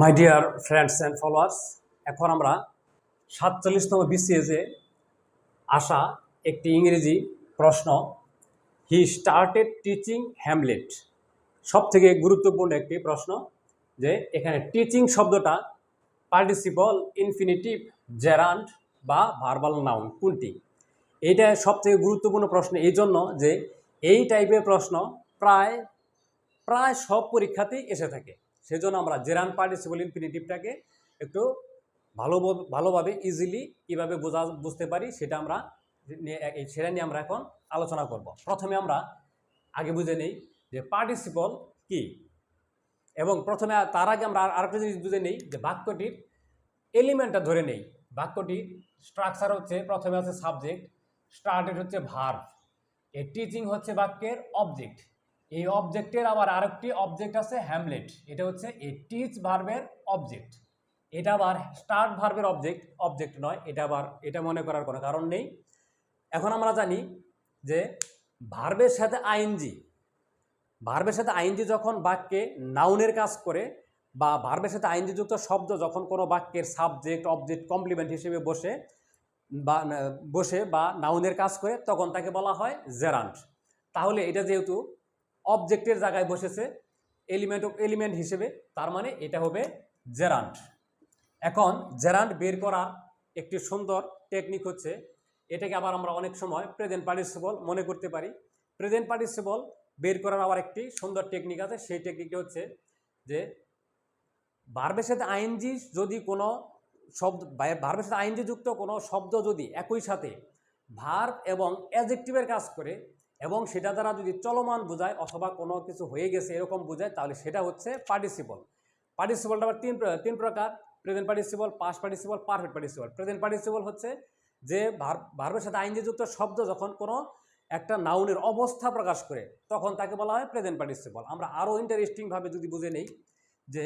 My dear friends and followers এখন আমরা সাতচল্লিশতম বিসিএসে আসা একটি ইংরেজি প্রশ্ন। হি স্টার্টেড টিচিং হ্যামলেট সব থেকে গুরুত্বপূর্ণ একটি প্রশ্ন যে এখানে টিচিং শব্দটা পার্টিসিপল ইনফিনিটিভ জেরান্ট বা ভার্বাল নাউন কোনটি? এইটা সব থেকে গুরুত্বপূর্ণ প্রশ্ন। এই জন্য যে এই টাইপের প্রশ্ন প্রায় প্রায় সব পরীক্ষাতেই এসে থাকে। সেজন্য আমরা জেরান পার্টিসিপল ইনফিনিটিভটাকে একটু ভালো ভালোভাবে ইজিলি কীভাবে বোঝা, বুঝতে পারি সেটা আমরা সেটা নিয়ে আমরা এখন আলোচনা করব। প্রথমে আমরা আগে বুঝে নেই যে পার্টিসিপল কি এবং প্রথমে তার আগে আমরা আর- আরেকটা জিনিস বুঝে নেই যে বাক্যটির এলিমেন্টটা ধরে নেই। বাক্যটির স্ট্রাকচার হচ্ছে, প্রথমে আছে সাবজেক্ট স্টার্টেড হচ্ছে ভার্ভ এই টিচিং হচ্ছে বাক্যের অবজেক্ট এই অবজেক্টের আবার আরেকটি অবজেক্ট আছে হ্যামলেট এটা হচ্ছে এই টিচ ভার্বের অবজেক্ট এটা আবার স্টার্ট ভার্বের অবজেক্ট অবজেক্ট নয়। এটা আবার, এটা মনে করার কোনো কারণ নেই। এখন আমরা জানি যে ভার্বের সাথে আইএনজি ভার্বের সাথে আইএনজি যখন বাক্যে নাউনের কাজ করে বা ভার্বের সাথে আইএনজি যুক্ত শব্দ যখন কোনো বাক্যের সাবজেক্ট অবজেক্ট কমপ্লিমেন্ট হিসেবে বসে বা বসে বা নাউনের কাজ করে, তখন তাকে বলা হয় জেরান্ট তাহলে এটা যেহেতু অবজেক্টের জায়গায় বসেছে এলিমেন্ট এলিমেন্ট হিসেবে, তার মানে এটা হবে জেরান্ট এখন জেরান্ট বের করার একটি সুন্দর টেকনিক হচ্ছে, এটাকে আবার আমরা অনেক সময় প্রেজেন্ট পার্টিসিপল মনে করতে পারি। প্রেজেন্ট পার্টিসিপল বের করার আবার একটি সুন্দর টেকনিক আছে, সেই টেকনিকটা হচ্ছে যে ভার্বের সাথে আইএনজি যদি কোনো শব্দ ভার্বের সাথে আইএনজি যুক্ত কোনো শব্দ যদি একই সাথে ভার্ব এবং অ্যাজেক্টিভের কাজ করে এবং সেটা দ্বারা যদি চলমান বোঝায় অথবা কোনো কিছু হয়ে গেছে এরকম বোঝায়, তাহলে সেটা হচ্ছে পার্টিসিপল পার্টিসিপলটা আবার তিন তিন প্রকার। Present participle past participle perfect participle present participle হচ্ছে যে ভার- ভার্বের সাথে আইনজি যুক্ত শব্দ যখন কোনো একটা নাউনের অবস্থা প্রকাশ করে, তখন তাকে বলা হয় প্রেজেন্ট পার্টিসিপল আমরা আরও ইন্টারেস্টিংভাবে যদি বুঝে নেই যে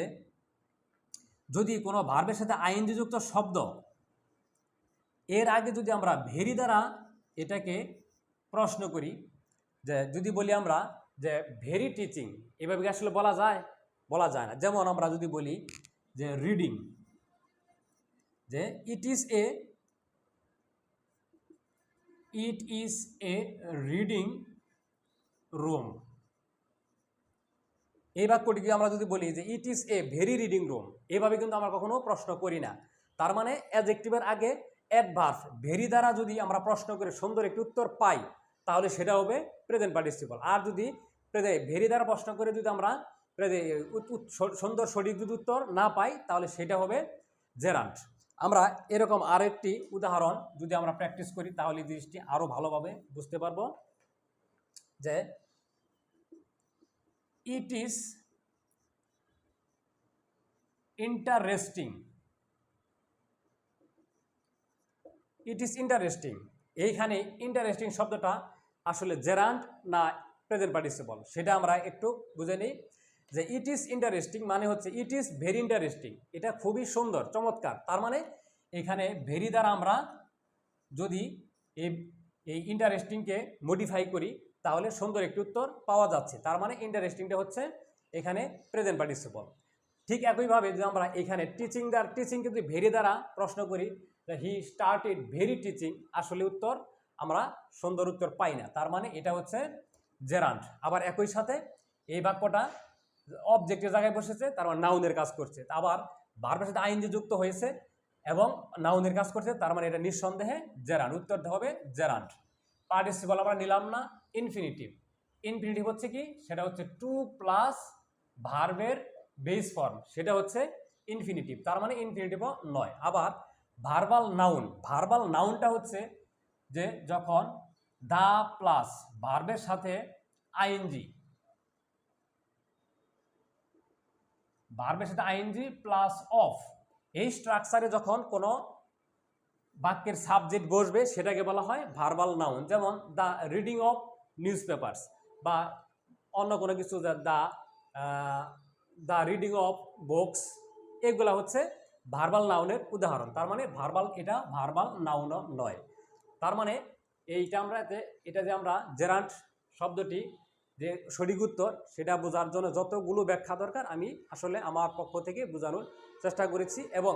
যদি কোনো ভার্বের সাথে আইনজি যুক্ত শব্দ, এর আগে যদি আমরা ভেরি দ্বারা এটাকে প্রশ্ন করি যে যদি বলি আমরা যে ভেরি টিচিং এভাবে কি আসলে বলা যায়? বলা যায় না। যেমন আমরা যদি বলি যে রিডিং যে it is a it is a reading room এই বাক্যটিকে আমরা যদি বলি যে it is a very reading room এভাবে কিন্তু আমরা কখনো প্রশ্ন করি না। তার মানে অ্যাডজেক্টিভের আগে অ্যাডভার্স ভেরি দ্বারা যদি আমরা প্রশ্ন করে সুন্দর একটি উত্তর পাই তাহলে সেটা হবে প্রেজেন্ট পার্টিসিপল আর যদি ভেরি দ্বারা প্রশ্ন করে যদি আমরা সুন্দর সঠিক যদি উত্তর না পাই, তাহলে সেটা হবে জেরান্ট আমরা এরকম আরেকটি উদাহরণ যদি আমরা প্র্যাকটিস করি, তাহলে এই জিনিসটি আরও ভালোভাবে বুঝতে পারব যে it is interesting it is interesting এইখানে ইন্টারেস্টিং শব্দটা আসলে জেরান্ট না প্রেজেন্ট পার্টিসিপল সেটা আমরা একটু বুঝে নিই যে ইট ইজ ইন্টারেস্টিং মানে হচ্ছে ইট ইজ ভেরি ইন্টারেস্টিং এটা খুবই সুন্দর, চমৎকার, তার মানে এখানে ভেরি দ্বারা আমরা যদি এই এই ইন্টারেস্টিংকে মডিফাই করি, তাহলে সুন্দর একটি উত্তর পাওয়া যাচ্ছে, তার মানে ইন্টারেস্টিংটা হচ্ছে এখানে প্রেজেন্ট পার্টিসিপল ঠিক একইভাবে যদি আমরা এখানে টিচিং দ্বার টিচিংকে যদি ভেরি দ্বারা প্রশ্ন করি he start started verb teaching আসলে উত্তর আমরা সুন্দর উত্তর পাই না। তার মানে এটা হচ্ছে জেরান্ট আবার একই সাথে এই বাক্যটা অবজেক্টের জায়গায় বসেছে, তার মানে নাউনের কাজ করছে। আবার ভার্বের সাথে আইনজি যুক্ত হয়েছে এবং নাউনের কাজ করছে, তার মানে এটা নিঃসন্দেহে জেরান্ট উত্তরটা হবে জেরান্ট পার্টিসিপল আমরা নিলাম না ইনফিনিটিভ ইনফিনিটিভ হচ্ছে কি? সেটা হচ্ছে টু প্লাস ভার্বের বেস ফর্ম, সেটা হচ্ছে ইনফিনিটিভ তার মানে ইনফিনিটিভও নয়। আবার ভার্বাল নাউন ভার্বাল নাউনটা হচ্ছে যে যখন দা প্লাস ভার্বের সাথে আইএনজি ভার্বের সাথে আইএনজি প্লাস অফ এই স্ট্রাকচারে যখন কোনো বাক্যের সাবজেক্ট বসবে, সেটাকে বলা হয় ভার্বাল নাউন যেমন the reading of newspapers বা অন্য কোনো কিছু the the reading of books, এগুলো হচ্ছে ভার্বাল নাউনের উদাহরণ। তার মানে ভার্বাল এটা ভার্বাল নাউন নয়। তার মানে এইটা আমরা এটা যে আমরা জেরান্ট শব্দটি যে সঠিক উত্তর, সেটা বোঝার জন্য যতগুলো ব্যাখ্যা দরকার, আমি আসলে আমার পক্ষ থেকে বোঝানোর চেষ্টা করেছি এবং